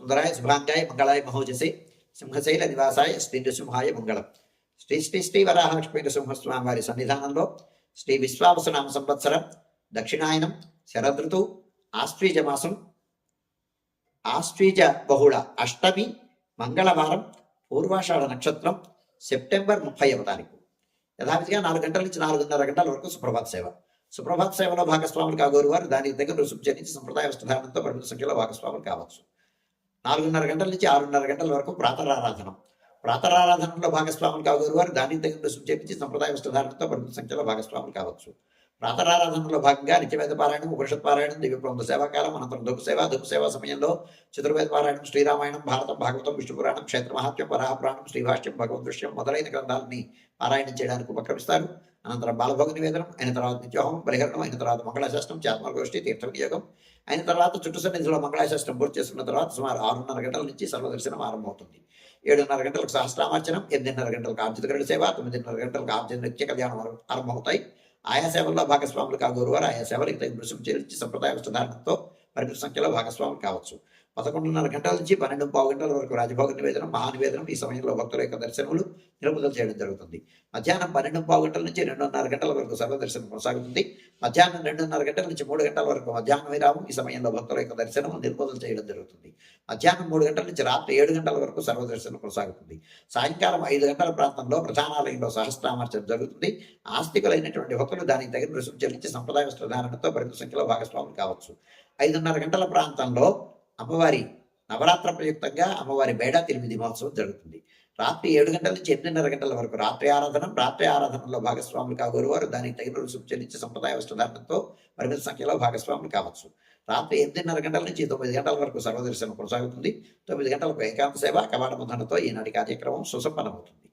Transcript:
సుందరాయ శుభాంగాయ మంగళాయ మహోజసి సింహశైల నివాసాయ శ్రీ నృసింహాయ మంగళం శ్రీ శ్రీ శ్రీ వరాహలక్ష్మీ నృసింహస్వామి వారి సన్నిధానంలో శ్రీ విశ్వావసనామ సంవత్సరం దక్షిణాయనం శరదృతు ఆశ్వీజ మాసం ఆశ్వీజ బహుళ అష్టమి మంగళవారం పూర్వాషాఢ నక్షత్రం సెప్టెంబర్ ముప్పైవ తారీఖు యథావిధిగా నాలుగు గంటల నుంచి నాలుగున్నర గంటల వరకు సుప్రభాత సేవ సుప్రభాత సేవలో భాగస్వాములు కాగోరు వారు దానికి దగ్గర రుసుము చెల్లించి సంప్రదాయ వస్త్రధారణతో పరిమిత సంఖ్యలో భాగస్వాములు కావచ్చు నాలుగున్నర గంటల నుంచి ఆరున్నర గంటల వరకు ప్రాతరారాధనం. ప్రాతరారాధనలో భాగస్వాములు కాగోరు వారు దానికి తగిన రుసుము చెల్లించి సంప్రదాయ వస్త్రధారణతో పరిమిత సంఖ్యలో భాగస్వాములు కావచ్చు. ప్రాతరారాధనలో భాగంగా నిత్యవేద పారాయణం ఉపనిషత్ పారాయణం దివ్యప్రబంధ సేవాకాలం అనంతరం దుఃఖ సేవ దుఃఖ సేవ సమయంలో చతుర్వేద పారాయణం శ్రీరామాయణం భారతం భాగవతం విష్ణు పురాణం క్షేత్ర మహాత్మ్యం వరాహపురాణం శ్రీభాష్యం భగవద్ దృశ్యం మొదలైన గ్రంథాలని పారాయణం చేయడానికి ఉపక్రమిస్తారు. అనంతరం బాలభోగ నివేదనం అయిన తర్వాత నిత్యోహం పరిహరణం అయిన తర్వాత మంగళాశాస్త్రం చాత్మగోష్ఠి తీర్థ వినియోగం అయిన తర్వాత చుట్టు సన్నిధిలో మంగళాశాస్త్రం పూర్తి చేసుకున్న తర్వాత సుమారు ఆరున్నర గంటల నుంచి సర్వదర్శనం ఆరంభమవుతుంది. ఏడున్నర గంటలకు సహస్రామార్చనం ఎనిమిదిన్నర గంటలకు ఆర్జిత గరుడ సేవ తొమ్మిదిన్నర గంటలకు ఆర్జిత నిత్య కళ్యాణం ఆరంభమవుతాయి. ఆయా సేవల్లో భాగస్వాములు కాగోరు వారు. ఆయా సేవలకు తగిన రుసుము చెల్లించి సంప్రదాయ వస్త్రధారణతో పరిమిత సంఖ్యలో భాగస్వాములు కావచ్చు. పదకొండున్నర గంటల నుంచి పన్నెండు పావు గంటల వరకు రాజభోగ నివేదనం మహానివేదనం ఈ సమయంలో భక్తుల యొక్క దర్శనములు నిలుపుదల చేయడం జరుగుతుంది. మధ్యాహ్నం పన్నెండు పావు గంటల నుంచి రెండున్నర గంటల వరకు సర్వదర్శనం కొనసాగుతుంది. మధ్యాహ్నం రెండున్నర గంటల నుంచి మూడు గంటల వరకు మధ్యాహ్నం విరామం ఈ సమయంలో భక్తుల యొక్క దర్శనం నిలుపుదల చేయడం జరుగుతుంది. మధ్యాహ్నం మూడు గంటల నుంచి రాత్రి ఏడు గంటల వరకు సర్వదర్శనం కొనసాగుతుంది. సాయంకాలం ఐదు గంటల ప్రాంతంలో ప్రధానాలయంలో సహస్రామర్చన జరుగుతుంది. ఆస్తికులైనటువంటి భక్తులు దానికి తగిన రుసుము చెల్లించి సంప్రదాయ వస్త్రధారణతో పరిమిత సంఖ్యలో భాగస్వాములు కావచ్చు. ఐదున్నర గంటల ప్రాంతంలో అమ్మవారి నవరాత్ర ప్రయుక్తంగా అమ్మవారి బేడా తిరిమిది మహోత్సవం జరుగుతుంది. రాత్రి ఏడు గంటల నుంచి ఎనిమిదిన్నర గంటల వరకు రాత్రి ఆరాధన రాత్రి ఆరాధనలో భాగస్వాములు కాగోరు వారు. దానికి తగిన రుసుము చెల్లించే సంప్రదాయ వస్త్రధారణతో పరిమిత సంఖ్యలో భాగస్వాములు కావచ్చు. రాత్రి ఎనిమిదిన్నర గంటల నుంచి తొమ్మిది గంటల వరకు సర్వదర్శనం కొనసాగుతుంది. తొమ్మిది గంటలకు ఏకాంత సేవ కవాట బంధనతో ఈనాటి కార్యక్రమం సుసంపన్నమవుతుంది.